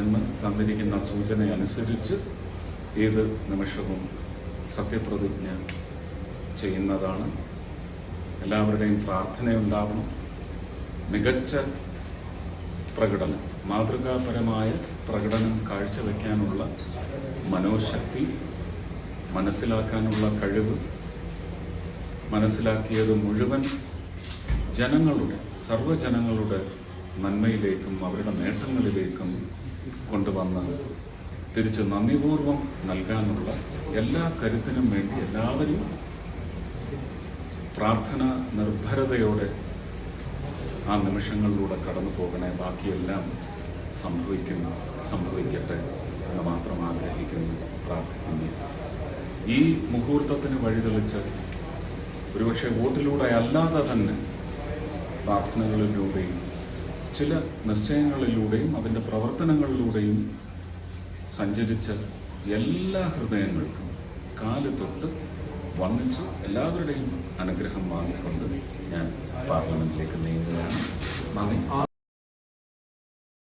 എന്ന് തന്നിരിക്കുന്ന സൂചന അനുസരിച്ച് ഏത് നിമിഷവും സത്യപ്രതിജ്ഞ ചെയ്യുന്നതാണ്. എല്ലാവരുടെയും പ്രാർത്ഥനയുണ്ടാവണം മികച്ച പ്രകടനം മാതൃകാപരമായ പ്രകടനം കാഴ്ചവെക്കാനുള്ള മനോശക്തി മനസ്സിലാക്കാനുള്ള കഴിവ് മനസ്സിലാക്കിയത് മുഴുവൻ ജനങ്ങളുടെ സർവജനങ്ങളുടെ നന്മയിലേക്കും അവരുടെ നേട്ടങ്ങളിലേക്കും കൊണ്ടുവന്ന് തിരിച്ച് നന്ദിപൂർവം നൽകാനുള്ള എല്ലാ കരുത്തിനും വേണ്ടി എല്ലാവരും പ്രാർത്ഥന നിർഭരതയോടെ ആ നിമിഷങ്ങളിലൂടെ കടന്നു പോകണേ. ബാക്കിയെല്ലാം സംഭവിക്കുന്ന സംഭവിക്കട്ടെ എന്ന് മാത്രം ആഗ്രഹിക്കുന്നു പ്രാർത്ഥിക്കുന്നു. ഈ മുഹൂർത്തത്തിന് വഴിതെളിച്ച് ഒരുപക്ഷെ വോട്ടിലൂടെ അല്ലാതെ തന്നെ പ്രാർത്ഥനകളിലൂടെയും ചില നിശ്ചയങ്ങളിലൂടെയും അതിന്റെ പ്രവർത്തനങ്ങളിലൂടെയും സഞ്ചരിച്ച എല്ലാ ഹൃദയങ്ങൾക്കും കാൽ തൊട്ട് വന്നിച്ച് എല്ലാവരുടെയും അനുഗ്രഹം വാങ്ങിക്കൊണ്ട് ഞാൻ പാർലമെന്റിലേക്ക് നീങ്ങുകയാണ്. നന്ദി.